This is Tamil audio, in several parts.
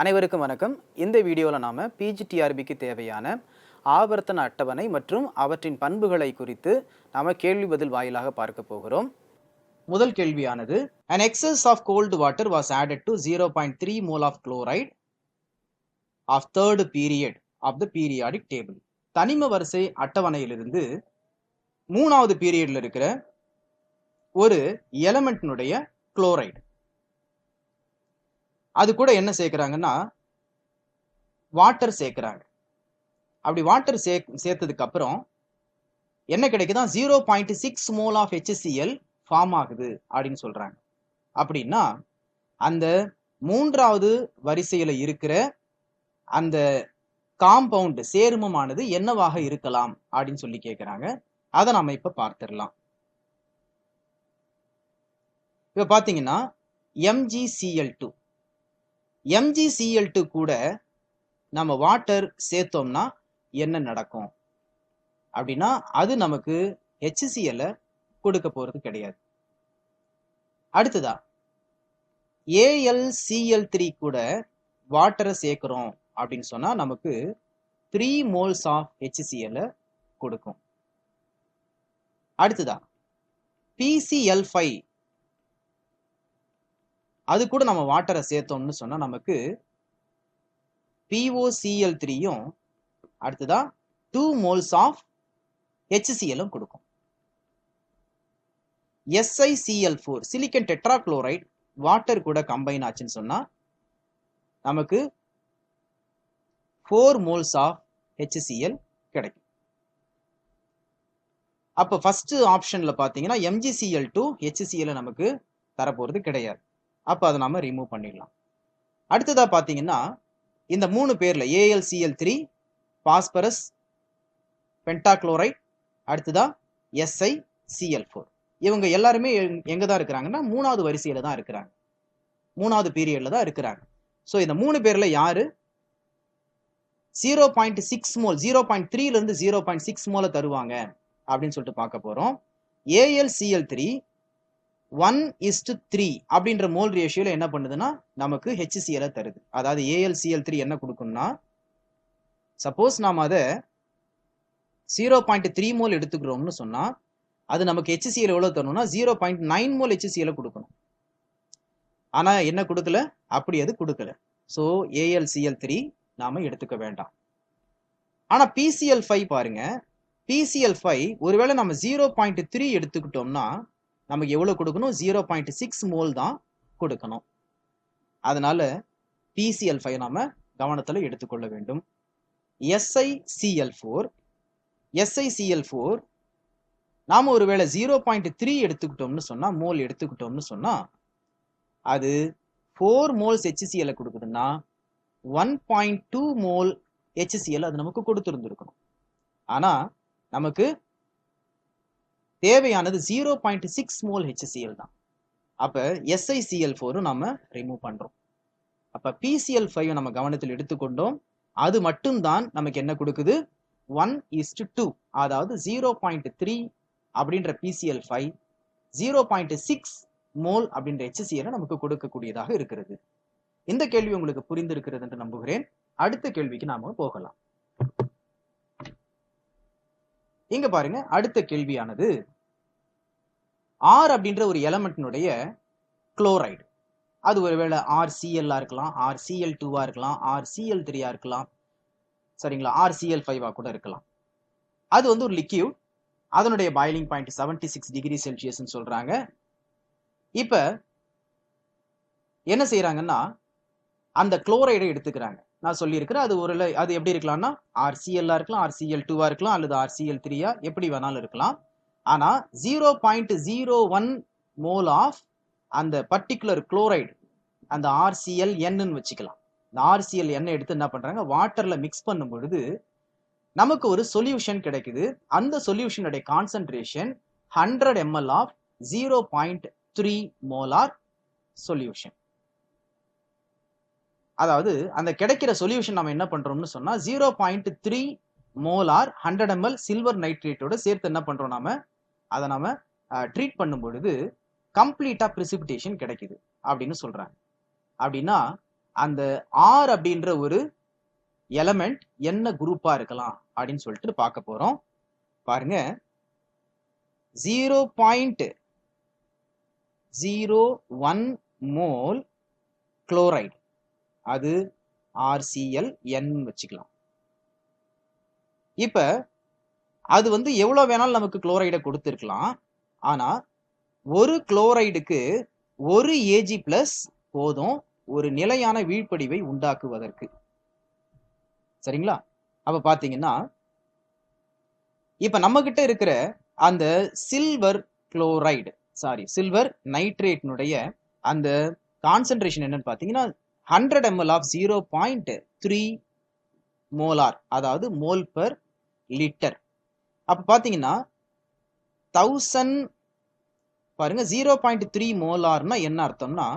அனைவருக்கும் வணக்கம். இந்த வீடியோவில் நாம் பிஜிடிஆர்பிக்கு தேவையான ஆவர்த்தன அட்டவணை மற்றும் அவற்றின் பண்புகளை குறித்து நாம் கேள்வி பதில் வாயிலாக பார்க்க போகிறோம். முதல் கேள்வியானது an excess of cold water was added to zero point three mole of chloride of third period of the periodic table தனிம வரிசை அட்டவணையிலிருந்து மூணாவது பீரியடில் இருக்கிற ஒரு எலமெண்ட்னுடைய குளோரைடு அது கூட என்ன சேர்க்கறாங்கன்னா வாட்டர் சேர்க்குறாங்க. அப்படி வாட்டர் சே சேர்த்ததுக்கு அப்புறம் என்ன கிடைக்குதான் zero point six mole of HCl form ஆகுது அப்படின்னு சொல்றாங்க. அப்படின்னா அந்த மூன்றாவது வரிசையில இருக்கிற அந்த காம்பவுண்ட் சேர்மமானது என்னவாக இருக்கலாம் அப்படின்னு சொல்லி கேட்குறாங்க அதை நாம இப்ப பார்த்துடலாம். இப்ப பாத்தீங்கன்னா எம்ஜிசிஎல் டூ எம்ஜிசிஎல் டூ கூட நம்ம வாட்டர் சேர்த்தோம்னா என்ன நடக்கும்? அப்படின்னா அது நமக்கு ஹெச்சிசிஎல்ல கொடுக்க போறது கிடையாது. அடுத்ததா ஏஎல்சிஎல் த்ரீ கூட வாட்டரை சேர்க்குறோம் அப்படின்னு சொன்னா நமக்கு த்ரீ மோல்ஸ் ஆஃப் ஹெச்சிசிஎல்ல கொடுக்கும். அடுத்ததா பிசிஎல் ஃபைவ் அது கூட நம்ம வாட்டரை சேர்த்தோம்னு சொன்னால் நமக்கு பிஓசிஎல் த்ரீயும் அடுத்ததா டூ மோல்ஸ் ஆஃப் ஹெச்சிசிஎலும் கொடுக்கும். SiCl four silicon tetrachloride water கூட கம்பைன் ஆச்சுன்னு சொன்னால் நமக்கு ஃபோர் மோல்ஸ் ஆஃப் ஹெச்சிசிஎல் கிடைக்கும். அப்போ ஃபஸ்ட்டு ஆப்ஷனில் பார்த்தீங்கன்னா எம்ஜிசிஎல் டூ ஹெச்சிசிஎல் நமக்கு தரப்போகிறது கிடையாது. அப்போ அதை நம்ம ரிமூவ் பண்ணிடலாம். அடுத்ததாக பார்த்தீங்கன்னா இந்த மூணு பேரில் A L C L three phosphorus pentachloride அடுத்ததா S I C L four இவங்க எல்லாருமே எங்கே தான் இருக்கிறாங்கன்னா மூணாவது வரிசையில் தான் இருக்கிறாங்க. மூணாவது பீரியடில் தான் இருக்கிறாங்க. ஸோ இந்த மூணு பேரில் யார்? Zero point six mole zero point த்ரீலேருந்து zero point six மோலை தருவாங்க அப்படின்னு சொல்லிட்டு பார்க்க போகிறோம் AlCl three one is to three அப்படின்ற மோல் ரேஷியோவில் என்ன பண்ணுதுன்னா நமக்கு ஹெச்சிசிஎல் தருது. அதாவது ஏஎல்சிஎல் த்ரீ என்ன கொடுக்கும்னா சப்போஸ் நாம் அதை ஜீரோ பாயிண்ட் த்ரீ மோல் எடுத்துக்கிறோம்னு சொன்னால் அது நமக்கு ஹெச்சிசிஎல் எவ்வளோ தரணும்னா zero point nine mole HCl கொடுக்கணும். ஆனால் என்ன கொடுக்கல? அப்படி அது கொடுக்கல. ஸோ ஏஎல்சிஎல் த்ரீ நாம் எடுத்துக்க வேண்டாம். ஆனால் பிசிஎல் ஃபைவ் பாருங்க. பிசிஎல் ஃபைவ் ஒருவேளை நம்ம ஜீரோ பாயிண்ட் த்ரீ எடுத்துக்கிட்டோம்னா நமக்கு எவ்வளவு கொடுக்கணும்? ஜீரோ பாயிண்ட் சிக்ஸ் மோல் தான் கொடுக்கணும். அதனால பிசிஎல் ஃபைவ் நாம கவனத்துல எடுத்துக்கொள்ள வேண்டும். எஸ்ஐசிஎல் ஃபோர் எஸ்ஐசிஎல் ஃபோர் நாம ஒருவேளை ஜீரோ பாயிண்ட் த்ரீ எடுத்துக்கிட்டோம்னு சொன்னா மோல் எடுத்துக்கிட்டோம்னு சொன்னா அது four moles HCL கொடுக்குதுன்னா one point two mole HCl அது நமக்கு கொடுத்துருந்துருக்கணும். ஆனா நமக்கு தேவையானது zero point six mole HCl தான். அப்ப எஸ்ஐசிஎல் ஃபோரும் நம்ம ரிமூவ் பண்றோம். அப்ப பிசிஎல் ஃபைவ் நம்ம கவனத்தில் எடுத்துக்கொண்டோம். அது மட்டும்தான் நமக்கு என்ன கொடுக்குது? ஒன் இஸ்டு டூ அதாவது ஜீரோ பாயிண்ட் த்ரீ அப்படின்ற PCl five zero point six mole அப்படின்ற ஹெச்சிசிஎல் நமக்கு கொடுக்கக்கூடியதாக இருக்கிறது. இந்த கேள்வி உங்களுக்கு புரிந்திருக்கிறது என்று நம்புகிறேன். அடுத்த கேள்விக்கு நாம போகலாம். இங்க பாருங்க அடுத்த கேள்வியானது. ஆர் அப்படின்ற ஒரு எலமெண்ட்னுடைய குளோரைடு அது ஒருவேளை ஆர்சிஎல்லா இருக்கலாம் ஆர்சிஎல் டூவா இருக்கலாம் ஆர்சிஎல் த்ரீயா இருக்கலாம். சரிங்களா? ஆர்சிஎல் ஃபைவா கூட இருக்கலாம். அது வந்து ஒரு லிக்யூட் அதனுடைய பாயிலிங் பாயிண்ட் 76 சிக்ஸ் டிகிரி செல்சியஸ்னு சொல்றாங்க. இப்ப என்ன செய்யறாங்கன்னா அந்த குளோரைடை எடுத்துக்கிறாங்க. நான் சொல்லியிருக்கிறேன். அது ஒரு அது எப்படி இருக்கலாம்னா ஆர்சிஎல்லா இருக்கலாம் ஆர்சிஎல் டூவா இருக்கலாம் அல்லது ஆர்சிஎல் த்ரீயா எப்படி வேணாலும் இருக்கலாம். ஆனா zero point zero one mole of அந்த பர்டிகுலர் குளோரைடு அந்த ஆர்சிஎல் என்னு வச்சுக்கலாம். இந்த ஆர்சிஎல் எண்ணெய் எடுத்து என்ன பண்றாங்க வாட்டர்ல மிக்ஸ் பண்ணும் பொழுது நமக்கு ஒரு சொல்யூஷன் கிடைக்குது. அந்த சொல்யூஷனுடைய concentration hundred ml of zero point three molar solution அதாவது அந்த கிடைக்கிற சொல்யூஷன் நம்ம என்ன பண்றோம்னு சொன்னா zero point three molar hundred ml silver நைட்ரேட்டோட சேர்த்து என்ன பண்றோம் நாம? அதை நாம ட்ரீட் பண்ணும் பொழுது கம்ப்ளீட்டா பிரிசிபிடேஷன் கிடைக்குது அப்படின்னு சொல்றாங்க. அப்படின்னா அந்த ஆர் அப்படின்ற ஒரு எலமெண்ட் என்ன குரூப்பா இருக்கலாம் அப்படின்னு சொல்லிட்டு பார்க்க போறோம். பாருங்க. Zero point zero one mole chloride அது ஆர்சிஎல் என் வச்சுக்கலாம். இப்போ அது வந்து எவ்வளவு வேணாலும் நமக்கு குளோரைடை கொடுத்துருக்கலாம். ஆனா ஒரு குளோரைடுக்கு ஒரு ஏஜி பிளஸ் போதும் ஒரு நிலையான வீழ்ப்படிவை உண்டாக்குவதற்கு. சரிங்களா? அப்போ பாத்தீங்கன்னா இப்போ நம்ம கிட்ட இருக்கிற அந்த சில்வர் குளோரைடு சாரி சில்வர் நைட்ரேட்னுடைய அந்த கான்சென்ட்ரேஷன் என்னன்னு பார்த்தீங்கன்னா hundred ml of zero point three molar அதாவது மோல் பர் லிட்டர் அப்ப பாத்தீங்கன்னா தௌசண்ட் பாருங்க ஜீரோ பாயிண்ட் த்ரீ மோலார்னா என்ன அர்த்தம்னா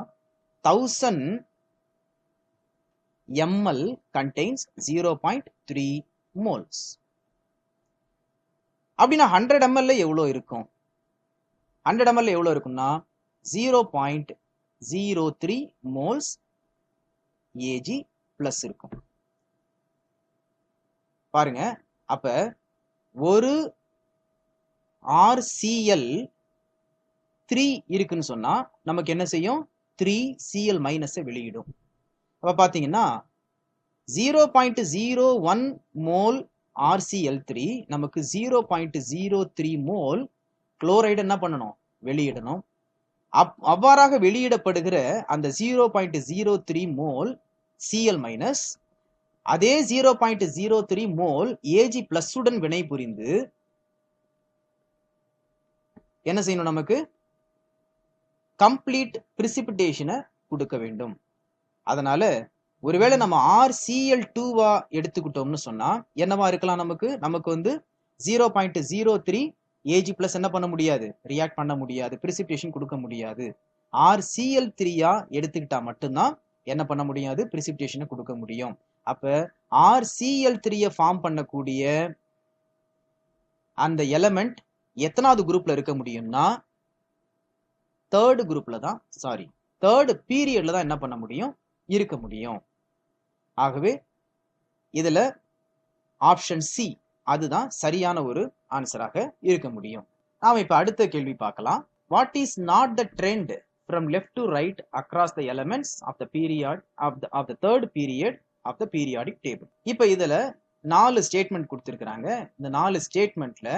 thousand ml contains zero point three moles அப்படின்னா ஹண்ட்ரட் எம்எல்ல எவ்வளோ இருக்கும்? ஹண்ட்ரட் எம்எல்ல எவ்வளோ இருக்கும்னா zero point zero three moles Ag plus இருக்கும். பாருங்க அப்ப ஒரு ஆர்சிஎல் த்ரீ இருக்குன்னு சொன்னா நமக்கு என்ன செய்யும்? த்ரீ சிஎல் மைனஸை வெளியிடும். அப்ப பாத்தீங்கன்னா zero point zero one mole RCl three நமக்கு zero point zero three mole chloride என்ன பண்ணணும்? வெளியிடணும். அப் அவ்வாறாக வெளியிடப்படுகிற அந்த zero point zero three mole Cl minus அதே zero point zero three mole Ag plus உடன் வினை புரிந்து என்ன செய்யணும் நமக்கு? கம்ப்ளீட் பிரிசிபிட்டேஷனை கொடுக்க வேண்டும். அதனால ஒருவேளை நம்ம ஆர் சிஎல் டூவா எடுத்துக்கிட்டோம்னு சொன்னா என்னவா இருக்கலாம் நமக்கு? நமக்கு வந்து zero point zero three Ag plus என்ன பண்ண முடியாது? ரியாக்ட் பண்ண முடியாது. பிரிசிப்டேஷன் கொடுக்க முடியாது. ஆர் சிஎல் த்ரீயா எடுத்துக்கிட்டா மட்டும்தான் என்ன பண்ண முடியாது? பிரிசிப்டேஷனை கொடுக்க முடியும். அப்ப ஆர் சிஎல் த்ரீயை ஃபார்ம் பண்ணக்கூடிய அந்த எலமெண்ட் எத்தனாவது குரூப்ல இருக்க முடியும்னா தேர்டு குரூப்ல தான் சாரி தேர்டு பீரியட்ல தான் என்ன பண்ண முடியும்? இருக்க முடியும். ஆகவே இதுல ஆப்ஷன் சி அதுதான் சரியான ஒரு ஆன்சராக இருக்க முடியும். நாம இப்ப அடுத்த கேள்வி பார்க்கலாம். What is not the trend from left to right across the elements of the period of the of the third period of the periodic table இப்போ இதில் நாலு ஸ்டேட்மெண்ட் கொடுத்துருக்குறாங்க. இந்த நாலு ஸ்டேட்மெண்ட்ல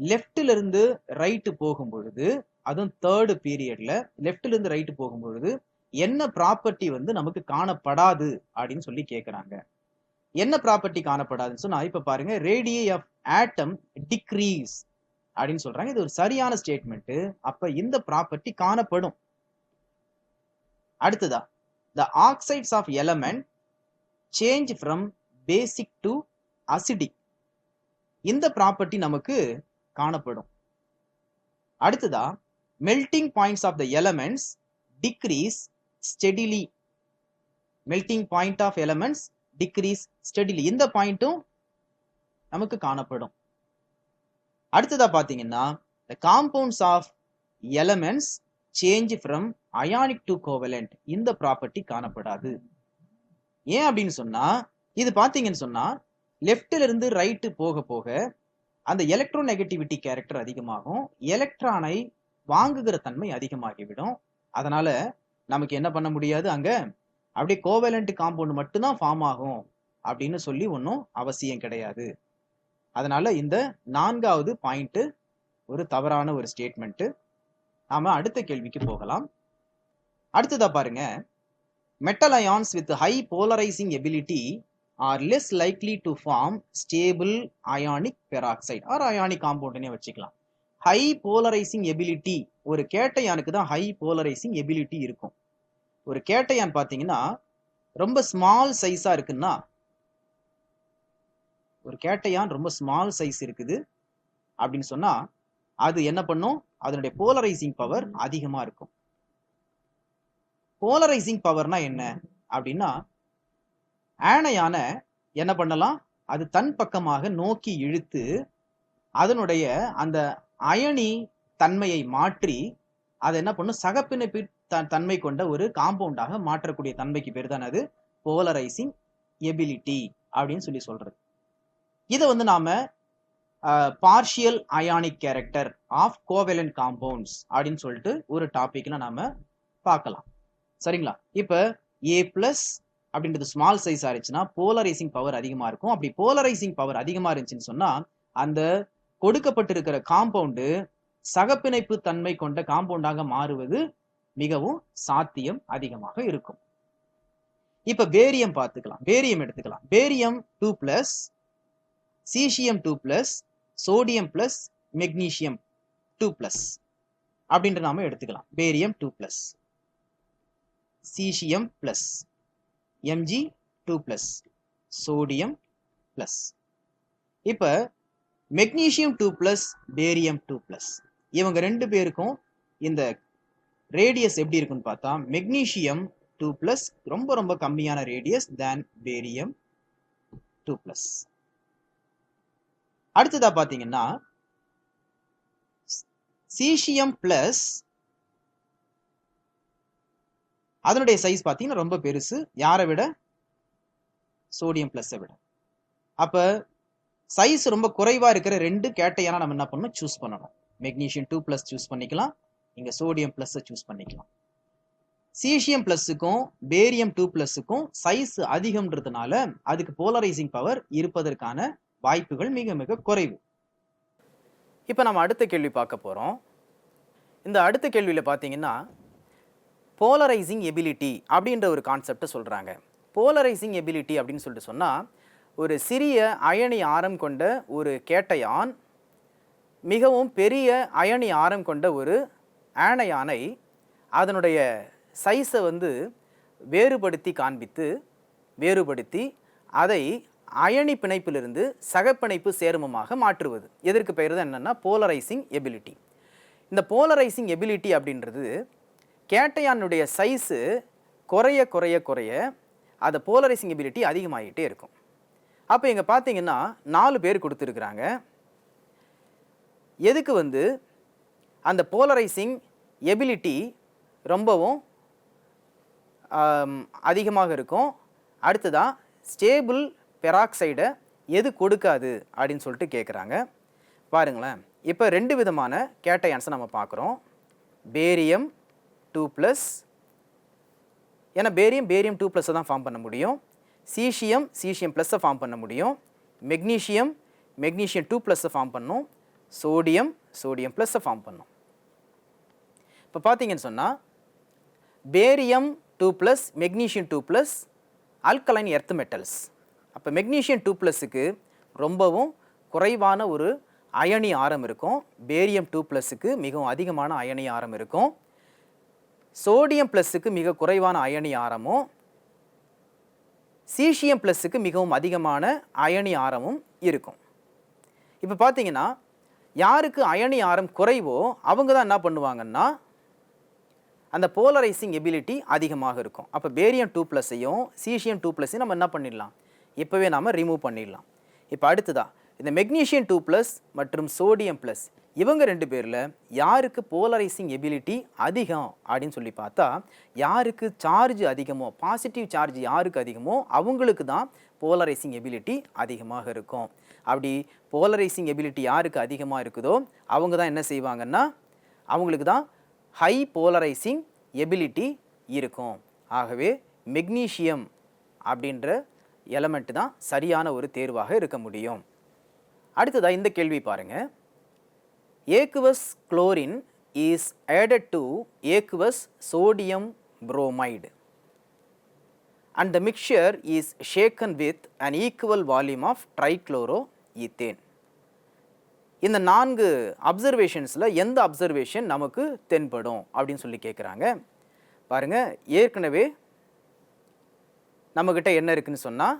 லெஃப்ட்ல இருந்து ரைட்டு போகும் பொழுது அதுவும் தேர்டு பீரியட்ல லெஃப்ட்ல இருந்து ரைட்டு போகும் பொழுது என்ன ப்ராப்பர்ட்டி வந்து நமக்கு காணப்படாது அப்படின்னு சொல்லி கேட்குறாங்க என்ன ப்ராப்பர்ட்டி காணப்படாதுன்னு சொன்னா இப்ப பாருங்க ரேடியை ஆஃப் ஆட்டம் டிக்ரீஸ் அப்படின்னு சொல்றாங்க. இது ஒரு சரியான ஸ்டேட்மெண்ட் அப்ப இந்த ப்ராப்பர்ட்டி காணப்படும். அடுத்ததா the oxides of element change from basic to acidic இந்த ப்ராப்பர்ட்டி நமக்கு காணப்படும். அடுத்ததா melting points of the elements decrease steadily melting point of elements decrease steadily இந்த பாயிண்ட்டும் நமக்கு காணப்படும். அடுத்ததா பாத்தீங்கன்னா the compounds of elements change from ionic to covalent இந்த ப்ராப்பர்ட்டி காணப்படாது. ஏன் அப்படின்னு சொன்னா இது பாத்தீங்கன்னு சொன்னா லெஃப்ட்ல இருந்து ரைட்டு போக போக அந்த எலக்ட்ரோ நெகட்டிவிட்டி கேரக்டர் அதிகமாகும் எலக்ட்ரானை வாங்குகிற தன்மை அதிகமாகிவிடும். அதனால நமக்கு என்ன பண்ண முடியாது அங்க? அப்படியே கோவேலண்ட் காம்பவுண்ட் மட்டும்தான் ஃபார்ம் ஆகும் அப்படின்னு சொல்லி ஒன்றும் அவசியம் கிடையாது. அதனால இந்த நான்காவது பாயிண்ட்டு ஒரு தவறான ஒரு ஸ்டேட்மெண்ட்டு நாம் அடுத்த கேள்விக்கு போகலாம். அடுத்ததா பாருங்க. Metal ions with high polarising ability are less likely to form stable ionic peroxide are ionic காம்பவுண்ட்னே வச்சுக்கலாம். ஹை போலரைசிங் எபிலிட்டி ஒரு கேட்டையானுக்கு தான் ஹை போலரைசிங் எபிலிட்டி இருக்கும். ஒரு கேட்டையான் பாத்தீங்கன்னா ரொம்ப ஸ்மால் சைஸா இருக்குன்னா ஒரு கேட்டையான் ரொம்ப ஸ்மால் சைஸ் இருக்குது அப்படின்னு சொன்னா அது என்ன பண்ணும்? அதனுடைய போலரைசிங் பவர் அதிகமா இருக்கும். போலரைசிங் பவர்னா என்ன? அப்படின்னா ஆணையான என்ன பண்ணலாம்? அது தன் பக்கமாக நோக்கி இழுத்து அதனுடைய அந்த அயனி தன்மையை மாற்றி அதை என்ன பண்ணும்? சகப்பிணைப்பு தன்மை கொண்ட ஒரு காம்பவுண்டாக மாற்றக்கூடிய தன்மைக்கு பேர் தான் அது? போலரைசிங் எபிலிட்டி அப்படின்னு சொல்லி சொல்றது. இதை வந்து நாம partial ionic character of covalent compounds அப்படின்னு சொல்லிட்டு ஒரு டாபிக்ல நாம பார்க்கலாம். சரிங்களா? இப்ப ஏ பிளஸ் அப்படின்றது ஸ்மால் சைஸ் ஆயிடுச்சுன்னா போலரைசிங் பவர் அதிகமா இருக்கும். அப்படி போலரைசிங் பவர் அதிகமா இருந்துச்சுன்னு சொன்னா அந்த கொடுக்கப்பட்டிருக்கிற காம்பவுண்டு சகப்பிணைப்பு தன்மை கொண்ட காம்பவுண்டாக மாறுவது மிகவும் சாத்தியம் அதிகமாக இருக்கும். இப்ப பேரியம் பார்த்துக்கலாம். பேரியம் எடுத்துக்கலாம். Barium two plus caesium two plus sodium plus magnesium two plus அப்படின்ற நாம எடுத்துக்கலாம். Barium two plus caesium plus Mg two plus sodium plus. இப்ப magnesium two plus barium two plus. இவங்க ரெண்டு பேருக்கும் இந்த ரேடியஸ் எப்படி இருக்குன்னு பார்த்தா மெக்னீசியம் டூ பிளஸ் ரொம்ப ரொம்ப கம்மியான radius than barium two plus அடுத்ததா பாத்தீங்கன்னா சீசியம் பிளஸ் அதனுடைய சைஸ் பார்த்தீங்கன்னா ரொம்ப பெருசு. யாரை விட? சோடியம் பிளஸ் விட. அப்ப சைஸ் ரொம்ப குறைவா இருக்கிற ரெண்டு கேட்டையான நம்ம என்ன பண்ணணும்? சூஸ் பண்ணணும். மெக்னீஷியம் டூ பிளஸ் சூஸ் பண்ணிக்கலாம். நீங்கள் சோடியம் பிளஸ் சூஸ் பண்ணிக்கலாம். சீசியம் பிளஸுக்கும் பேரியம் டூ பிளஸுக்கும் சைஸ் அதிகம்ன்றதுனால அதுக்கு போலரைசிங் பவர் இருப்பதற்கான வாய்ப்புகள் மிக மிக குறைவு. இப்போ நம்ம அடுத்த கேள்வி பார்க்க போகிறோம் இந்த அடுத்த கேள்வியில் பார்த்தீங்கன்னா போலரைசிங் எபிலிட்டி அப்படின்ற ஒரு கான்செப்டை சொல்கிறாங்க போலரைசிங் எபிலிட்டி அப்படின்னு சொல்லிட்டு சொன்னால் ஒரு சிறிய அயனி ஆரம் கொண்ட ஒரு கேட்டையான் மிகவும் பெரிய அயனி ஆரம் கொண்ட ஒரு ஆனையானை அதனுடைய சைஸை வந்து வேறுபடுத்தி காண்பித்து வேறுபடுத்தி அதை அயனி பிணைப்பிலிருந்து சகப்பிணைப்பு சேர்மமாக மாற்றுவது. எதற்கு பெயர் தான் என்னென்னா போலரைசிங் எபிலிட்டி. இந்த போலரைசிங் எபிலிட்டி அப்படின்றது கேட்டையானுடைய சைஸு குறைய குறைய குறைய அந்த போலரைசிங் எபிலிட்டி அதிகமாகிட்டே இருக்கும். அப்போ இங்கே பார்த்தீங்கன்னா நாலு பேர் கொடுத்துருக்குறாங்க. எதுக்கு வந்து அந்த போலரைசிங் எபிலிட்டி ரொம்பவும் அதிகமாக இருக்கும். அடுத்ததாக ஸ்டேபிள் பெராக்சைடை எது கொடுக்காது அப்படின்னு சொல்லிட்டு கேட்குறாங்க பாருங்களேன். இப்போ ரெண்டு விதமான கேட்டையான்ஸை நம்ம பார்க்குறோம் பேரியம் டூ ப்ளஸ் ஏன்னா பேரியம் பேரியம் டூ ப்ளஸ்ஸை தான் ஃபார்ம் பண்ண முடியும். சீசியம் சீசியம் ப்ளஸ்ஸை ஃபார்ம் பண்ண முடியும். மெக்னீஷியம் மெக்னீஷியம் டூ ப்ளஸ்ஸை ஃபார்ம் பண்ணும். சோடியம் சோடியம் ப்ளஸ்ஸை ஃபார்ம் பண்ணும். இப்போ பார்த்தீங்கன்னு சொன்னால் barium two plus magnesium two plus alkaline earth metals அப்போ மெக்னீஷியம் டூ ப்ளஸுக்கு ரொம்பவும் குறைவான ஒரு அயனி ஆரம் இருக்கும். பேரியம் டூ ப்ளஸுக்கு மிகவும் அதிகமான அயனி ஆரம் இருக்கும். சோடியம் ப்ளஸுக்கு மிக குறைவான அயனி ஆரமும் சீசியம் ப்ளஸுக்கு மிகவும் அதிகமான அயனி ஆரமும் இருக்கும். இப்போ பார்த்தீங்கன்னா யாருக்கு அயனி ஆரம் குறைவோ அவங்க தான் என்ன பண்ணுவாங்கன்னா அந்த போலரைசிங் எபிலிட்டி அதிகமாக இருக்கும். அப்போ பேரியன் டூ ப்ளஸையும் சீசியம் டூ ப்ளஸையும் நம்ம என்ன பண்ணிடலாம்? இப்போவே நாம் ரிமூவ் பண்ணிடலாம். இப்போ அடுத்ததாக இந்த மெக்னீஷியம் டூ ப்ளஸ் மற்றும் சோடியம் ப்ளஸ் இவங்க ரெண்டு பேரில் யாருக்கு போலரைசிங் எபிலிட்டி அதிகம் அப்படின்னு சொல்லி பார்த்தா யாருக்கு சார்ஜ் அதிகமோ பாசிட்டிவ் சார்ஜ் யாருக்கு அதிகமோ அவங்களுக்கு தான் போலரைசிங் எபிலிட்டி அதிகமாக இருக்கும். அப்படி போலரைசிங் எபிலிட்டி யாருக்கு அதிகமாக இருக்குதோ அவங்க தான் என்ன செய்வாங்கன்னா அவங்களுக்கு தான் ஹை போலரைசிங் எபிலிட்டி இருக்கும். ஆகவே மெக்னீஷியம் அப்படின்ற எலமெண்ட் தான் சரியான ஒரு தேர்வாக இருக்க முடியும். அடுத்ததாக இந்த கேள்வி பாருங்கள் aqueous chlorine is added to aqueous sodium bromide. And the mixture is shaken with an equal volume of trichloroethane. இந்த நான்கு அப்சர்வேஷன்ஸில் எந்த அப்சர்வேஷன் நமக்கு தென்படும் அப்படின்னு சொல்லி கேட்குறாங்க பாருங்கள் ஏற்கனவே நம்மக்கிட்ட என்ன இருக்குன்னு சொன்னால்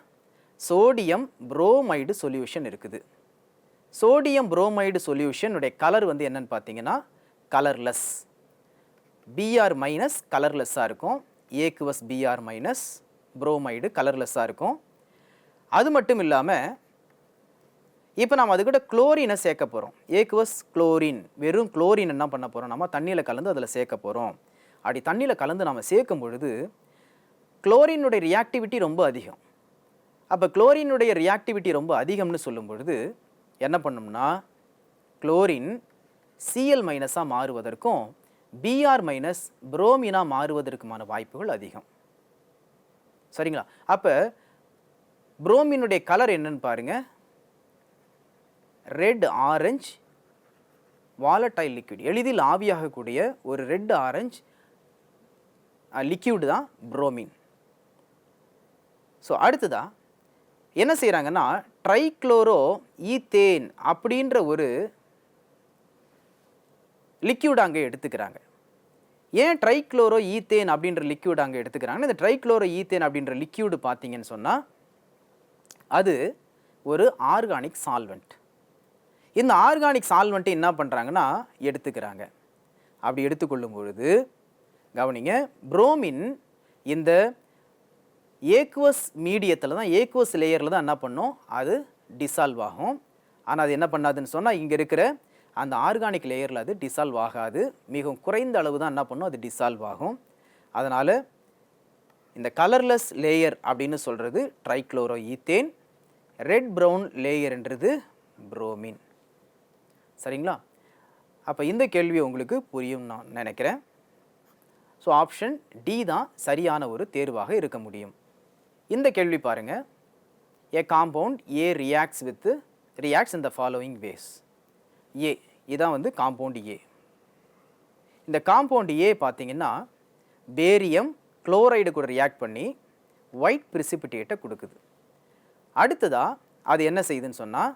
சோடியம் புரோமைடு சொல்யூஷன் இருக்குது. சோடியம் புரோமைடு சொல்யூஷனுடைய கலர் வந்து என்னன்னு பார்த்தீங்கன்னா கலர்லெஸ் பிஆர் மைனஸ் கலர்லெஸ்ஸாக இருக்கும். ஏக்குவஸ் பிஆர் மைனஸ் புரோமைடு கலர்லெஸ்ஸாக இருக்கும். அது மட்டும் இல்லாமல் இப்போ நம்ம அதுக்கிட்ட குளோரினை சேர்க்க போகிறோம். ஏக்குவஸ் குளோரின் வெறும் குளோரின் என்ன பண்ண போகிறோம்? நம்ம தண்ணியில் கலந்து அதில் சேர்க்க போகிறோம். அப்படி தண்ணியில் கலந்து நம்ம சேர்க்கும் பொழுது குளோரினுடைய ரியாக்டிவிட்டி ரொம்ப அதிகம். அப்போ குளோரினுடைய ரியாக்டிவிட்டி ரொம்ப அதிகம்னு சொல்லும் பொழுது என்ன பண்ணோம்னா குளோரின் சிஎல் மைனஸாக மாறுவதற்கும் பிஆர் மைனஸ் புரோமினாக மாறுவதற்குமான வாய்ப்புகள் அதிகம். சரிங்களா? அப்போ புரோமினுடைய கலர் என்னன்னு பாருங்கள் ரெட் ஆரஞ்சு வாலட்டைல் லிக்விட் எளிதில் ஆவியாகக்கூடிய ஒரு ரெட் ஆரஞ்சு லிக்யூடு தான் புரோமின் ஸோ அடுத்ததாக என்ன செய்கிறாங்கன்னா ட்ரைக்ளோரோ ஈத்தேன் அப்படின்ற ஒரு லிக்யூட் அங்கே எடுத்துக்கிறாங்க. ஏன் ட்ரைக்ளோரோ ஈத்தேன் அப்படின்ற லிக்யூட் அங்கே எடுத்துக்கிறாங்கன்னா இந்த ட்ரைக்ளோரோ ஈத்தேன் அப்படின்ற லிக்யூடு பார்த்தீங்கன்னு சொன்னால் அது ஒரு ஆர்கானிக் சால்வெண்ட் இந்த ஆர்கானிக் சால்வெண்ட்டை என்ன பண்ணுறாங்கன்னா எடுத்துக்கிறாங்க. அப்படி எடுத்துக்கொள்ளும் பொழுது கவனிங்க புரோமின் இந்த ஏக்குவஸ் மீடியத்தில் தான் ஏக்குவஸ் லேயரில் தான் என்ன பண்ணும்? அது டிசால்வ் ஆகும். ஆனால் அது என்ன பண்ணாதுன்னு சொன்னால் இங்கே இருக்கிற அந்த ஆர்கானிக் லேயரில் அது டிசால்வ் ஆகாது. மிகவும் குறைந்த அளவு தான் என்ன பண்ணும்? அது டிசால்வ் ஆகும். அதனால் இந்த கலர்லெஸ் லேயர் அப்படின்னு சொல்கிறது ட்ரைக்ளோரோ ஈத்தேன் ரெட் ப்ரௌன் லேயர்ன்றது புரோமின் சரிங்களா? அப்போ இந்த கேள்வி உங்களுக்கு புரியும் நான் நினைக்கிறேன். ஸோ ஆப்ஷன் டி தான் சரியான ஒரு தேர்வாக இருக்க முடியும். இந்த கேள்வி பாருங்க. A compound A reacts with reacts in the following ways A இதான் வந்து காம்பவுண்ட் ஏ இந்த காம்பவுண்ட் ஏ பார்த்தீங்கன்னா பேரியம் குளோரைடு கூட ரியாக்ட் பண்ணி ஒயிட் ப்ரிசிபிட்டேட்டை கொடுக்குது. அடுத்ததாக அது என்ன செய்யுதுன்னு சொன்னால்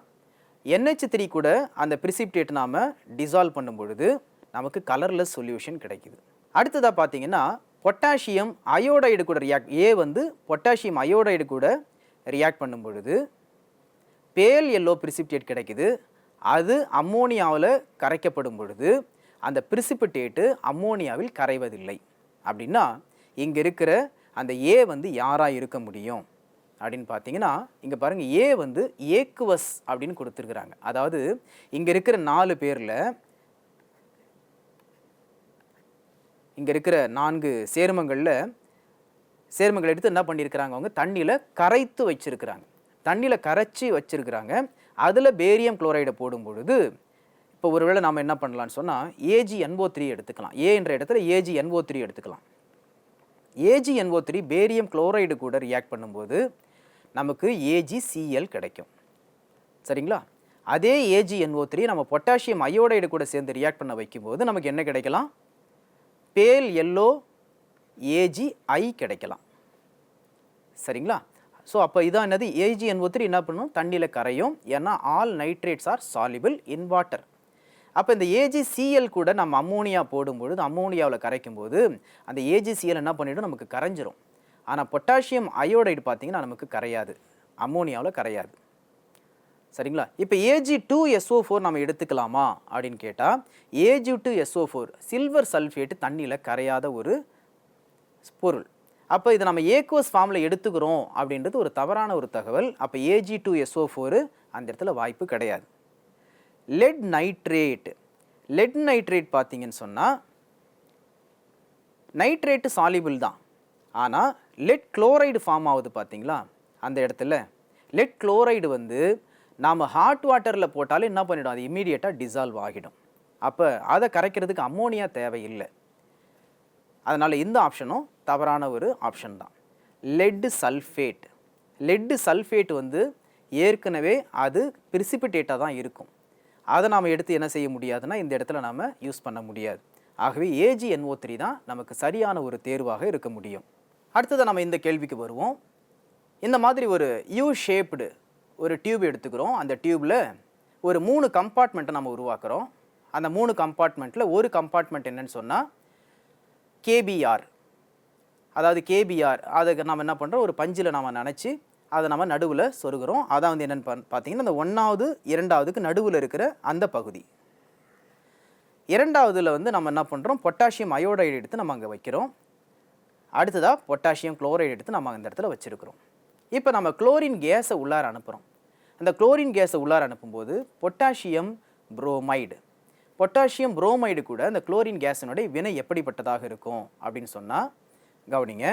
என்ஹெச் த்ரீ கூட அந்த பிரிசிப்டேட் நாம் டிசால்வ் பண்ணும் பொழுது நமக்கு கலர்லெஸ் சொல்யூஷன் கிடைக்குது. அடுத்ததாக பார்த்தீங்கன்னா பொட்டாசியம் அயோடைடு கூட ரியாக்ட் ஏ வந்து பொட்டாசியம் அயோடைடு கூட ரியாக்ட் பண்ணும் பொழுது பேல் எல்லோ பிரிசிப்டேட் கிடைக்குது. அது அம்மோனியாவில் கரைக்கப்படும் பொழுது அந்த precipitate அம்மோனியாவில் கரைவதில்லை. அப்படின்னா இங்கே இருக்கிற அந்த ஏ வந்து யாராக இருக்க முடியும்? அப்படின்னு பார்த்தீங்கன்னா இங்கே பாருங்கள் ஏ வந்து ஏக்குவஸ் அப்படின்னு கொடுத்துருக்குறாங்க. அதாவது இங்கே இருக்கிற நாலு பேரில் இங்கே இருக்கிற நான்கு சேர்மங்களில் சேர்மங்கள் எடுத்து என்ன பண்ணியிருக்கிறாங்க அவங்க? தண்ணியில் கரைத்து வச்சுருக்கிறாங்க. தண்ணியில் கரைச்சி வச்சுருக்கிறாங்க. அதில் பேரியம் குளோரைடை போடும் பொழுது இப்போ ஒருவேளை நாம் என்ன பண்ணலாம்னு சொன்னால் ஏஜி என்ஓ த்ரீ எடுத்துக்கலாம். ஏ என்ற இடத்துல ஏஜி என்ஓ த்ரீ எடுத்துக்கலாம். Ag NO three barium chloride கூட ரியாக்ட் பண்ணும்போது நமக்கு ஏஜிசிஎல் கிடைக்கும். சரிங்களா? அதே ஏஜி என்ஓ த்ரீ நம்ம பொட்டாசியம் அயோடைடு கூட சேர்ந்து ரியாக்ட் பண்ண வைக்கும்போது நமக்கு என்ன கிடைக்கலாம்? பேல் எல்லோ ஏஜி ஐ கிடைக்கலாம். சரிங்களா? ஸோ அப்போ இதான் என்னது? ஏஜி என்ஓ த்ரீ என்ன பண்ணும்? தண்ணியில் கரையும். ஏன்னா all nitrates are soluble in water அப்போ இந்த ஏஜிசிஎல் கூட நம்ம அம்மோனியா போடும்பொழுது அம்மோனியாவில் கரைக்கும் போது அந்த ஏஜிசிஎல் என்ன பண்ணிவிடும் நமக்கு கரைஞ்சிரும். ஆனால் பொட்டாசியம் அயோடைடு பார்த்தீங்கன்னா நமக்கு கரையாது. அம்மோனியாவில் கரையாது. சரிங்களா? இப்போ ஏஜி டூ எஸ்ஓ ஃபோர் நம்ம எடுத்துக்கலாமா அப்படின்னு கேட்டால் Ag two SO four silver sulphate தண்ணியில் கரையாத ஒரு பொருள். அப்போ இதை நம்ம ஏக்குவஸ் ஃபார்மில் எடுத்துக்கிறோம் அப்படின்றது ஒரு தவறான ஒரு தகவல். அப்போ ஏஜி டூ எஸ்ஓ ஃபோரு அந்த இடத்துல வாய்ப்பு கிடையாது. லெட் நைட்ரேட் லெட் நைட்ரேட் பார்த்தீங்கன்னு சொன்னால் நைட்ரேட்டு சாலிபிள் தான். ஆனால் லெட் குளோரைடு ஃபார்ம் ஆகுது பார்த்தீங்களா? அந்த இடத்துல. லெட் குளோரைடு வந்து நாம் ஹாட் வாட்டரில் போட்டாலும் என்ன பண்ணிடும்? அது இம்மீடியட்டாக டிசால்வ் ஆகிடும். அப்போ அதை கரைக்கிறதுக்கு அம்மோனியா தேவையில்லை. அதனால் இந்த ஆப்ஷனும் தவறான ஒரு ஆப்ஷன் தான். லெட்டு சல்ஃபேட் லெட்டு சல்ஃபேட் வந்து ஏற்கனவே அது பிரிசிபிடேட்டாக தான் இருக்கும். அதை நாம் எடுத்து என்ன செய்ய முடியாதுன்னா இந்த இடத்துல நாம் யூஸ் பண்ண முடியாது. ஆகவே ஏஜிஎன்ஓ த்ரீ தான் நமக்கு சரியான ஒரு தேர்வாக இருக்க முடியும். அடுத்தது நம்ம இந்த கேள்விக்கு வருவோம். இந்த மாதிரி ஒரு யூ ஷேப்டு ஒரு டியூப் எடுத்துக்கிறோம். அந்த டியூப்பில் ஒரு மூணு கம்பார்ட்மெண்ட்டை நம்ம உருவாக்குறோம். அந்த மூணு கம்பார்ட்மெண்ட்டில் ஒரு கம்பார்ட்மெண்ட் என்னன்னு சொன்னால் கேபிஆர் அதாவது கேபிஆர் அதுக்கு நம்ம என்ன பண்ணுறோம் ஒரு பஞ்சில் நம்ம நினச்சி அதை நம்ம நடுவில் சொருகிறோம். அதான் வந்து என்னென்னு பா- பார்த்தீங்கன்னா இந்த ஒன்றாவது இரண்டாவதுக்கு நடுவில் இருக்கிற அந்த பகுதி. இரண்டாவதுல வந்து நம்ம என்ன பண்ணுறோம் பொட்டாசியம் அயோடைடு எடுத்து நம்ம அங்கே வைக்கிறோம். அடுத்ததாக பொட்டாசியம் குளோரைடு எடுத்து நம்ம அந்த இடத்துல வச்சுருக்கிறோம். இப்போ நம்ம குளோரின் கேஸை உள்ளார அனுப்புகிறோம் அந்த குளோரின் கேஸை உள்ளார அனுப்பும்போது பொட்டாசியம் புரோமைடு. பொட்டாசியம் புரோமைடு கூட அந்த குளோரின் கேஸினுடைய வினை எப்படிப்பட்டதாக இருக்கும் அப்படின்னு சொன்னால் கவனிங்க.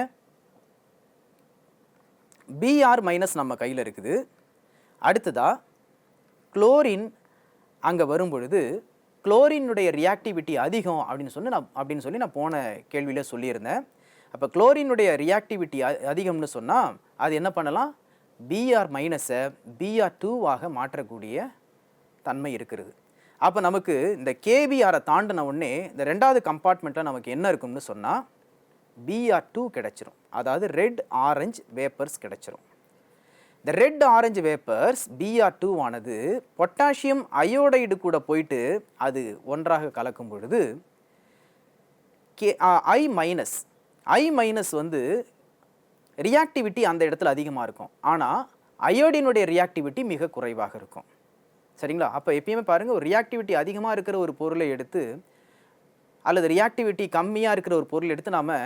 பிஆர் மைனஸ் நம்ம கையில் இருக்குது. அடுத்ததாக குளோரின் அங்கே வரும்பொழுது குளோரினுடைய ரியாக்டிவிட்டி அதிகம் அப்படின்னு சொல்லி நான் அப்படின்னு சொல்லி நான் போன கேள்வியில் சொல்லியிருந்தேன். அப்போ குளோரினுடைய ரியாக்டிவிட்டி அதிகம்னு சொன்னால் அது என்ன பண்ணலாம்? பிஆர் மைனஸை பிஆர் டூவாக மாற்றக்கூடிய தன்மை இருக்கிறது. அப்போ நமக்கு இந்த கேபிஆரை தாண்டின உடனே இந்த ரெண்டாவது கம்பார்ட்மெண்ட்டில் நமக்கு என்ன இருக்கும்னு சொன்னால் பிஆர் டூ கிடச்சிரும். அதாவது ரெட் ஆரஞ்சு வேப்பர்ஸ் கிடச்சிரும். இந்த red orange vapours Br two ஆனது பொட்டாசியம் அயோடைடு கூட போயிட்டு அது ஒன்றாக கலக்கும் பொழுது K I minus I minus வந்து ரியாக்டிவிட்டி அந்த இடத்துல அதிகமாக இருக்கும். ஆனால் அயோடினுடைய ரியாக்டிவிட்டி மிக குறைவாக இருக்கும். சரிங்களா? அப்போ எப்பயுமே பாருங்கள் ஒரு ரியாக்டிவிட்டி அதிகமாக இருக்கிற ஒரு பொருளை எடுத்து அல்லது ரியாக்டிவிட்டி கம்மியாக இருக்கிற ஒரு பொருள் எடுத்து நாம்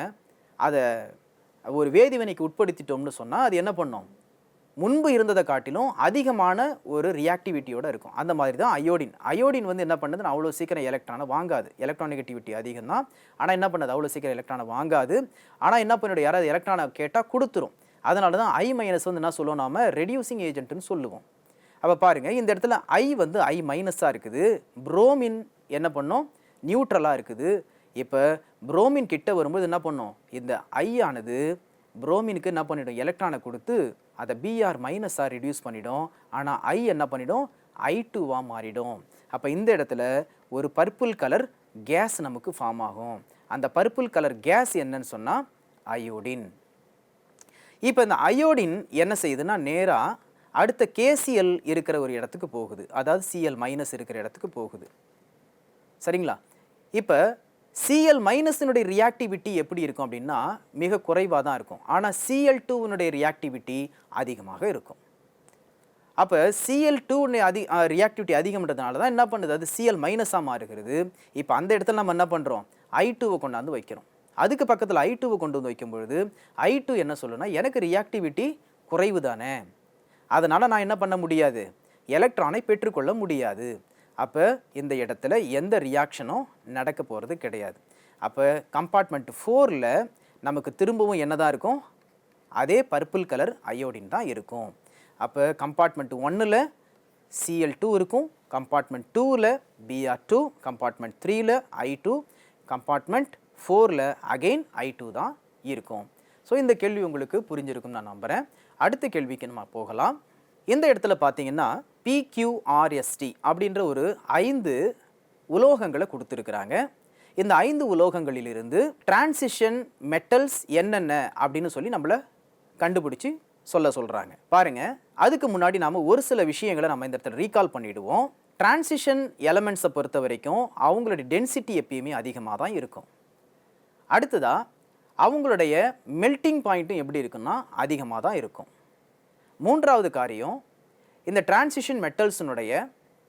அதை ஒரு வேதிவினைக்கு உட்படுத்திட்டோம்னு சொன்னால் அது என்ன பண்ணும்? முன்பு இருந்ததை காட்டிலும் அதிகமான ஒரு ரியாக்டிவிட்டியோட இருக்கும். அந்த மாதிரி தான் அயோடின் அயோடின் வந்து என்ன பண்ணுதுன்னு அவ்வளோ சீக்கிரம் எலக்ட்ரானை வாங்காது. எலக்ட்ரானிகிட்டிவிட்டி அதிகம் தான் ஆனால் என்ன பண்ணுது? அவ்வளோ சீக்கிரம் எலக்ட்ரானை வாங்காது. ஆனால் என்ன பண்ணிவிடும் யாராவது எலக்ட்ரானை கேட்டால் கொடுத்துரும். அதனால தான் ஐ மைனஸ் வந்து என்ன சொல்லுவோம் நாம? ரெடியூசிங் ஏஜென்ட்னு சொல்லுவோம். அப்போ பாருங்கள் இந்த இடத்துல ஐ வந்து ஐ மைனஸாக இருக்குது. புரோமின் என்ன பண்ணும்? நியூட்ரலாக இருக்குது. இப்போ புரோமின் கிட்ட வரும்போது என்ன பண்ணும்? இந்த ஐ ஆனது புரோமினுக்கு என்ன பண்ணிடும்? எலக்ட்ரானை கொடுத்து அதை பிஆர் மைனஸாக ரிடியூஸ் பண்ணிடும். ஆனால் ஐ என்ன பண்ணிடும்? ஐ டூவாக மாறிடும். அப்போ இந்த இடத்துல ஒரு பர்பிள் கலர் கேஸ் நமக்கு ஃபார்ம் ஆகும். அந்த பர்பிள் கலர் கேஸ் என்னன்னு சொன்னால் அயோடின் இப்போ இந்த அயோடின் என்ன செய்யுதுன்னா நேராக அடுத்த கேசிஎல் இருக்கிற ஒரு இடத்துக்கு போகுது. அதாவது சிஎல் மைனஸ் இருக்கிற இடத்துக்கு போகுது. சரிங்களா? இப்போ சிஎல் மைனஸினுடைய ரியாக்டிவிட்டி எப்படி இருக்கும் அப்படின்னா மிக குறைவாக தான் இருக்கும். ஆனால் சிஎல் டூவினுடைய ரியாக்டிவிட்டி அதிகமாக இருக்கும். அப்போ சிஎல் டூ அதி ரியாக்டிவிட்டி அதிகம்ன்றதுனால தான் என்ன பண்ணுது? அது சிஎல் மைனஸாக மாறுகிறது. இப்போ அந்த இடத்துல நம்ம என்ன பண்ணுறோம் ஐ டூவை கொண்டாந்து வைக்கிறோம். அதுக்கு பக்கத்தில் ஐ டூவை கொண்டு வந்து வைக்கும் பொழுது ஐ டூ என்ன சொல்லுன்னா எனக்கு ரியாக்டிவிட்டி குறைவு தானே. அதனால் நான் என்ன பண்ண முடியாது? எலக்ட்ரானை பெற்றுக்கொள்ள முடியாது. அப்போ இந்த இடத்துல எந்த ரியாக்ஷனும் நடக்க போகிறது கிடையாது. அப்போ கம்பார்ட்மெண்ட் ஃபோரில் நமக்கு திரும்பவும் என்னதான் இருக்கும்? அதே பர்பிள் கலர் அயோடின் தான் இருக்கும். அப்போ கம்பார்ட்மெண்ட் ஒன்றில் சிஎல் டூ இருக்கும் கம்பார்ட்மெண்ட் டூவில் பிஆர் டூ கம்பார்ட்மெண்ட் த்ரீயில் ஐ டூ கம்பார்ட்மெண்ட் ஃபோரில் அகெயின் ஐ டூ தான் இருக்கும். ஸோ இந்த கேள்வி உங்களுக்கு புரிஞ்சிருக்கும் நான் நம்புகிறேன் அடுத்த கேள்விக்கு நம்ம போகலாம். இந்த இடத்துல பார்த்தீங்கன்னா பிக்யூஆர்எஸ்டி அப்படின்ற ஒரு ஐந்து உலோகங்களை கொடுத்துருக்குறாங்க. இந்த ஐந்து உலோகங்களிலிருந்து டிரான்சிஷன் மெட்டல்ஸ் என்னென்ன அப்படின்னு சொல்லி நம்மளை கண்டுபிடிச்சி சொல்ல சொல்கிறாங்க பாருங்கள் அதுக்கு முன்னாடி நாம் ஒரு சில விஷயங்களை நம்ம இந்த இடத்துல ரீகால் பண்ணிவிடுவோம் டிரான்சிஷன் எலமெண்ட்ஸை பொறுத்த வரைக்கும் அவங்களுடைய டென்சிட்டி எப்பயுமே அதிகமாக தான் இருக்கும். அடுத்ததாக அவங்களுடைய மெல்ட்டிங் பாயிண்ட்டும் எப்படி இருக்குன்னா அதிகமாக தான் இருக்கும். மூன்றாவது காரியம் இந்த டிரான்சிஷன் மெட்டல்ஸினுடைய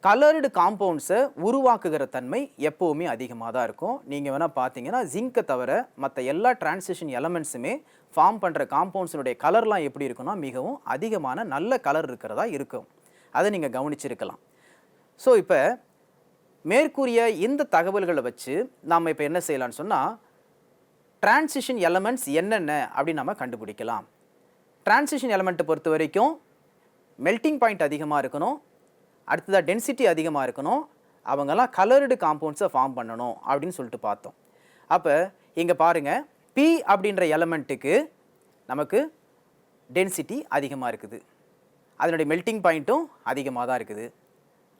கலர்டு காம்பவுண்ட்ஸை உருவாக்குகிற தன்மை எப்போவுமே அதிகமாக தான் இருக்கும். நீங்கள் வேணால் பார்த்தீங்கன்னா ஜிங்கை தவிர மற்ற எல்லா டிரான்சிஷன் எலமெண்ட்ஸுமே ஃபார்ம் பண்ணுற காம்பவுண்ட்ஸினுடைய கலர்லாம் எப்படி இருக்குன்னா மிகவும் அதிகமான நல்ல கலர் இருக்கிறதா இருக்கும். அதை நீங்கள் கவனிச்சிருக்கலாம். ஸோ இப்போ மேற்கூறிய இந்த தகவல்களை வச்சு நாம் இப்போ என்ன செய்யலாம்னு சொன்னால் டிரான்சிஷன் எலமெண்ட்ஸ் என்னென்ன அப்படின்னு நம்ம கண்டுபிடிக்கலாம். டிரான்சிஷன் எலமெண்ட்டை பொறுத்த வரைக்கும் மெல்ட்டிங் பாயிண்ட் அதிகமாக இருக்கணும். அடுத்ததாக டென்சிட்டி அதிகமாக இருக்கணும். அவங்கெல்லாம் கலர்டு காம்பவுண்ட்ஸை ஃபார்ம் பண்ணணும் அப்படின்னு சொல்லிட்டு பார்த்தோம். அப்போ இங்கே பாருங்கள் பி அப்படின்ற எலமெண்ட்டுக்கு நமக்கு டென்சிட்டி அதிகமாக இருக்குது. அதனுடைய மெல்ட்டிங் பாயிண்ட்டும் அதிகமாக தான் இருக்குது.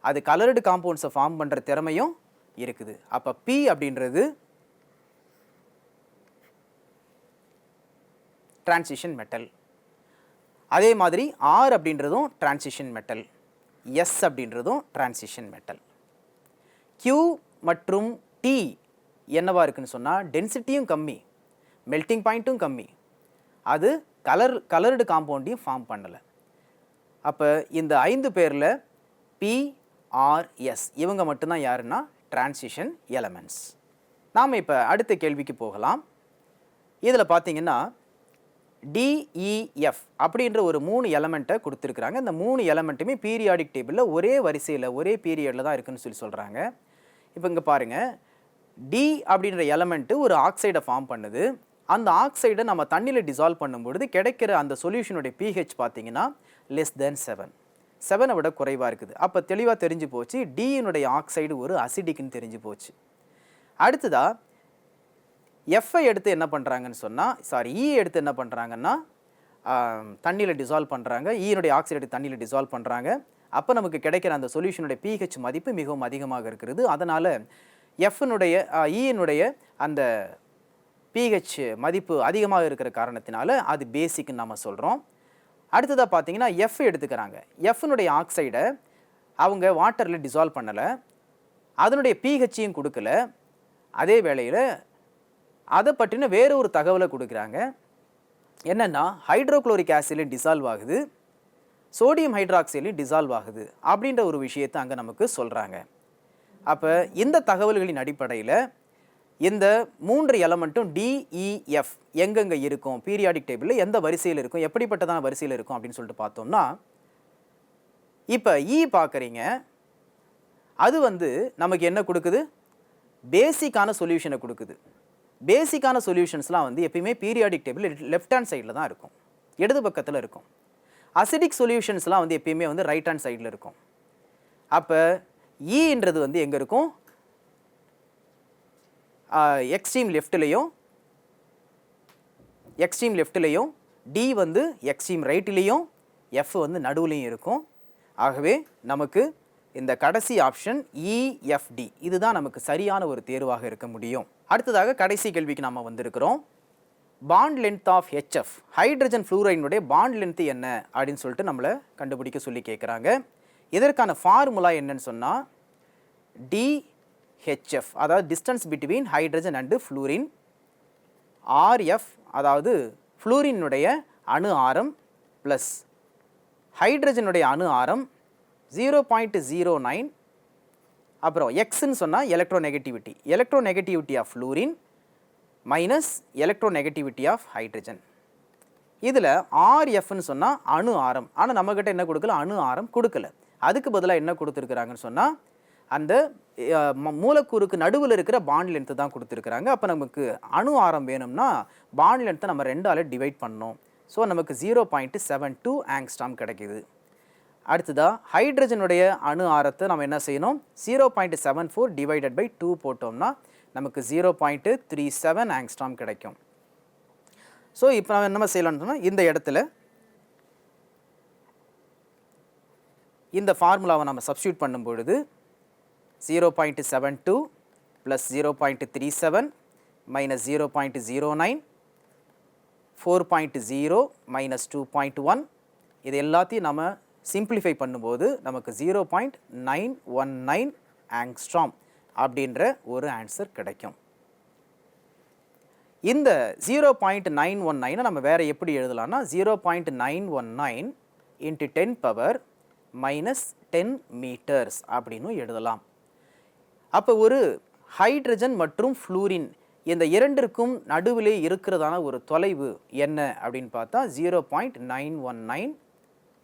அது கலர்டு காம்பவுண்ட்ஸை ஃபார்ம் பண்ணுற திறமையும் இருக்குது. அப்போ பி அப்படின்றது டிரான்சிஷன் மெட்டல் அதே மாதிரி ஆர் அப்படின்றதும் டிரான்சிஷன் மெட்டல் எஸ் அப்படின்றதும் டிரான்சிஷன் மெட்டல் கியூ மற்றும் டி என்னவா இருக்குன்னு சொன்னால் டென்சிட்டியும் கம்மி மெல்ட்டிங் பாயிண்ட்டும் கம்மி. அது கலர் கலர்டு காம்பவுண்டையும் ஃபார்ம் பண்ணலை. அப்போ இந்த ஐந்து பேரில் பிஆர்எஸ் இவங்க மட்டும்தான் யாருன்னா டிரான்சிஷன் எலமெண்ட்ஸ் நாம் இப்போ அடுத்த கேள்விக்கு போகலாம். இதில் பார்த்தீங்கன்னா டிஇஎஃப் அப்படின்ற ஒரு மூணு எலமெண்ட்டை கொடுத்துருக்குறாங்க. இந்த மூணு எலமெண்ட்டுமே பீரியாடிக் டேபிளில் ஒரே வரிசையில் ஒரே பீரியடில் தான் இருக்குதுன்னு சொல்லி சொல்கிறாங்க இப்போ இங்கே பாருங்கள் டி அப்படின்ற எலமெண்ட்டு ஒரு ஆக்சைடை ஃபார்ம் பண்ணுது. அந்த ஆக்சைடை நம்ம தண்ணியில் டிசால்வ் பண்ணும்பொழுது கிடைக்கிற அந்த சொல்யூஷனுடைய பிஹெச் பார்த்தீங்கன்னா லெஸ் தென் செவன் செவனை விட குறைவாக இருக்குது. அப்போ தெளிவாக தெரிஞ்சு போச்சு. டியினுடைய ஆக்சைடு ஒரு அசிடிக்னு தெரிஞ்சு போச்சு. அடுத்ததாக எஃப்ஐ எடுத்து என்ன பண்ணுறாங்கன்னு சொன்னால் சாரி இ e எடுத்து என்ன பண்ணுறாங்கன்னா தண்ணியில் டிசால்வ் பண்ணுறாங்க ஈனுடைய ஆக்சைடு தண்ணியில் டிசால்வ் பண்ணுறாங்க e அப்போ நமக்கு கிடைக்கிற அந்த சொல்யூஷனுடைய பிஹெச் மதிப்பு மிகவும் அதிகமாக இருக்கிறது. அதனால் எஃப்னுடைய ஈயினுடைய e அந்த பிஹெச் மதிப்பு அதிகமாக இருக்கிற காரணத்தினால அது பேசிக்னு நம்ம சொல்கிறோம் அடுத்ததாக பார்த்தீங்கன்னா எஃப் எடுத்துக்கிறாங்க. எஃப்னுடைய ஆக்சைடை அவங்க வாட்டரில் டிசால்வ் பண்ணலை. அதனுடைய பிஹெச்சையும் கொடுக்கல. அதே வேளையில் அதை பற்றின வேறு ஒரு தகவலை கொடுக்குறாங்க. என்னென்னா ஹைட்ரோக்ளோரிக் ஆசிட்லையும் டிசால்வ் ஆகுது. சோடியம் ஹைட்ராக்சைட்லையும் டிசால்வ் ஆகுது. அப்படின்ற ஒரு விஷயத்தை அங்கே நமக்கு சொல்கிறாங்க அப்போ இந்த தகவல்களின் அடிப்படையில் இந்த மூன்று எலமெண்ட்டும் டிஇஎஃப் e, எங்கெங்கே இருக்கும்? பீரியாடிக் டேபிளில் எந்த வரிசையில் இருக்கும்? எப்படிப்பட்டதான வரிசையில் இருக்கும்? அப்படின்னு சொல்லிட்டு பார்த்தோம்னா இப்போ இ e பார்க்குறீங்க. அது வந்து நமக்கு என்ன கொடுக்குது? பேசிக்கான சொல்யூஷனை கொடுக்குது. பேசிக்கான சொல்யூஷன்ஸ்லாம் வந்து எப்பயுமே பீரியாடிக் டேபிள் லெஃப்ட் ஹேண்ட் சைடில் தான் இருக்கும். இடது பக்கத்தில் இருக்கும். அசிடிக் சொல்யூஷன்ஸ்லாம் வந்து எப்பயுமே வந்து ரைட் ஹேண்ட் சைடில் இருக்கும். அப்போ ஈன்றது e வந்து எங்கே இருக்கும்? எக்ஸ்ட்ரீம் லெஃப்ட்லேயும் எக்ஸ்ட்ரீம் லெஃப்ட்லேயும் டி வந்து எக்ஸ்ட்ரீம் ரைட்லேயும் எஃப் வந்து நடுவுலையும் இருக்கும். ஆகவே நமக்கு இந்த கடைசி ஆப்ஷன் இஎஃப்டி e, இதுதான் நமக்கு சரியான ஒரு தேர்வாக இருக்க முடியும். அடுத்ததாக கடைசி கேள்விக்கு நம்ம வந்திருக்கிறோம். Bond length of HF hydrogen ஃப்ளூரைனுடைய bond length என்ன அப்படின்னு சொல்லிட்டு நம்மளை கண்டுபிடிக்க சொல்லி கேட்குறாங்க. இதற்கான ஃபார்முலா என்னன்னு சொன்னால் டிஹெச்எஃப் அதாவது distance between hydrogen and fluorine RF அதாவது ஃப்ளூரினுடைய அணு ஆரம் ப்ளஸ் ஹைட்ரஜனுடைய அணு ஆரம் ஜீரோ பாயிண்ட் ஜீரோ நைன் அப்புறம் எக்ஸ்ன்னு சொன்னால் electronegativity electronegativity of fluorine minus electronegativity of hydrogen இதில் ஆர்எஃப்னு சொன்னால் அணு ஆரம். ஆனால் நம்மக்கிட்ட என்ன கொடுக்கல? அணு ஆரம் கொடுக்கல. அதுக்கு பதிலாக என்ன கொடுத்துருக்குறாங்கன்னு சொன்னால் அந்த மூலக்கூறுக்கு நடுவில் இருக்கிற பாண்ட் லென்த்து தான் கொடுத்துருக்குறாங்க. அப்போ நமக்கு அணு ஆரம் வேணும்னா பாண்ட் லென்த்தை நம்ம ரெண்டால டிவைட் பண்ணோம் ஸோ நமக்கு zero point seven two angstrom கிடைக்கிது. அடுத்ததாக ஹைட்ரஜனுடைய அணு ஆரத்தை நம்ம என்ன செய்யணும்? Zero point seven four divided by two போட்டோம்னா நமக்கு zero point three seven angstrom கிடைக்கும். ஸோ இப்போ நம்ம என்ன செய்யலாம்னு சொன்னால் இந்த இடத்துல இந்த ஃபார்முலாவை நம்ம சப்ஸ்டியூட் பண்ணும் பொழுது zero point seven two plus zero point three seven minus zero point zero nine four point zero minus two point one இது எல்லாத்தையும் நம்ம சிம்பிளிஃபை பண்ணும்போது நமக்கு zero point nine one nine angstrom அப்படின்ற ஒரு ஆன்சர் கிடைக்கும். இந்த ஜீரோ பாயிண்ட் நைன் ஒன் நைனை நம்ம வேறு எப்படி எழுதலாம்னா zero point nine one nine into ten power minus ten metres அப்படின்னு எழுதலாம். அப்போ ஒரு ஹைட்ரஜன் மற்றும் ஃப்ளூரின் இந்த இரண்டிற்கும் நடுவிலே இருக்கிறதான ஒரு தொலைவு என்ன அப்படின்னு பார்த்தா zero point nine one nine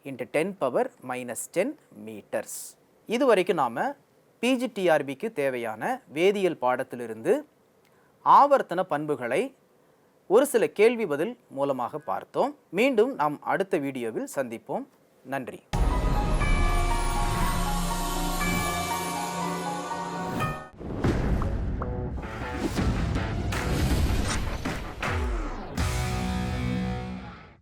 into ten power minus ten metres இது வரைக்கும் நாம் பிஜிடிஆர்பிக்கு தேவையான வேதியியல் பாடத்திலிருந்து ஆவர்த்தன பண்புகளை ஒரு சில கேள்வி பதில் மூலமாக பார்த்தோம். மீண்டும் நாம் அடுத்த வீடியோவில் சந்திப்போம். நன்றி.